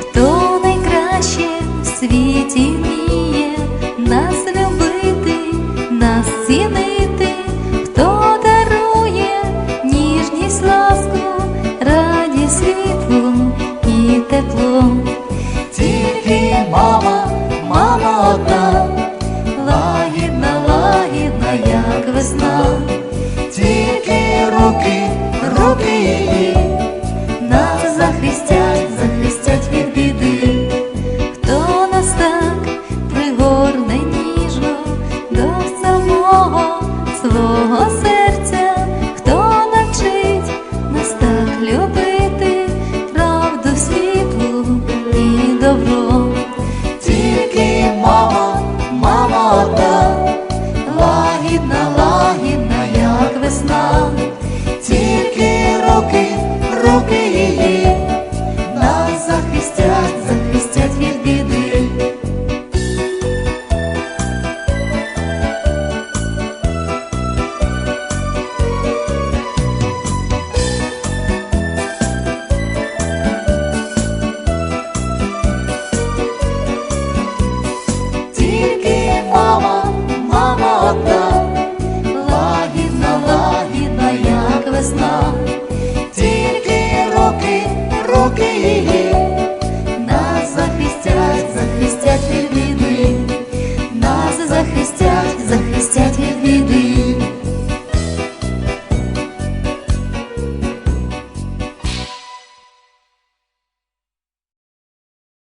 Хто найкраще в світі вміє нас світлом і теплом, тільки мама, мама одна, лагідна, лагідна, як весна, тільки руки, руки її. Нас захистять, захистять від біди, хто нас так пригорне ніжно до самого свого серця. весна.